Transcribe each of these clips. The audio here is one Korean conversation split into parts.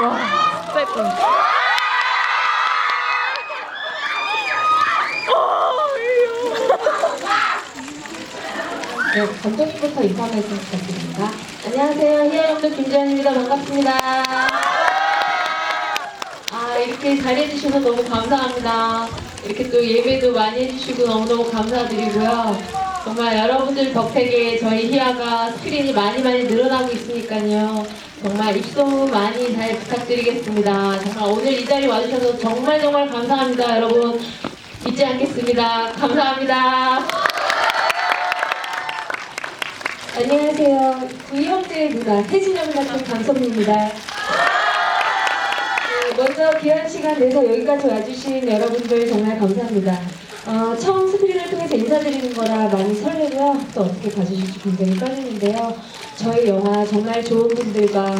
빼꼼. 네, 감독님부터 인사 말씀 부탁드립니다. 안녕하세요. 희야영도 김지현입니다. 반갑습니다. 아, 이렇게 잘해주셔서 너무 감사합니다. 이렇게 또 예배도 많이 해주시고 너무너무 감사드리고요. 정말 여러분들 덕택에 저희 희야가 스크린이 많이 많이 늘어나고 있으니까요. 정말 입소문 많이 잘 부탁드리겠습니다. 정말 오늘 이 자리 와주셔서 정말 정말 감사합니다. 여러분 잊지 않겠습니다. 감사합니다. 안녕하세요. 구이형제의 누나 혜진영 같은 강선미입니다. 네, 먼저 귀한 시간 내서 여기까지 와주신 여러분들 정말 감사합니다. 어, 처음 스크린을 통해서 인사드리는 거라 많이 설레고요. 또 어떻게 봐주실지 굉장히 떨리는데요. 저희 영화 정말 좋은 분들과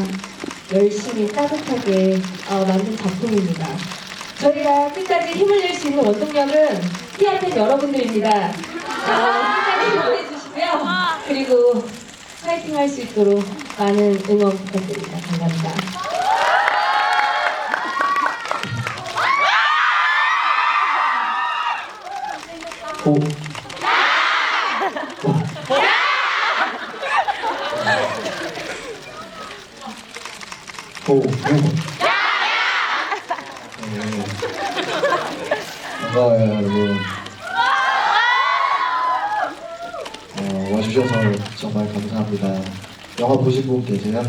열심히 따뜻하게 어, 만든 작품입니다. 저희가 끝까지 힘을 낼 수 있는 원동력은 희한한 여러분들입니다. 어, 끝까지 힘을 내주시고요. 그리고 파이팅 할 수 있도록 많은 응원 부탁드립니다. 감사합니다. 오. 오. 오. 네. 반가워요 여러분. 어, 와주셔서 정말 감사합니다. 영화 보신 분 계세요?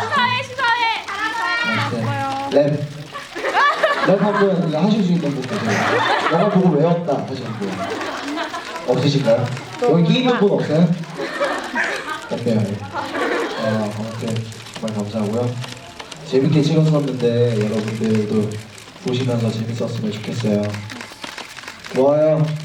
시사회 시사회. 네. 랩. 랩 한번 이거 하실 수 있는 분 계세요? 영화 보고 외웠다 하시는 분 없으신가요? 여기 끼 있는 분 없어요? 없네요. 어, 아무튼 정말 감사하고요. 재밌게 찍었었는데 여러분들도 보시면서 재밌었으면 좋겠어요. 고마워요.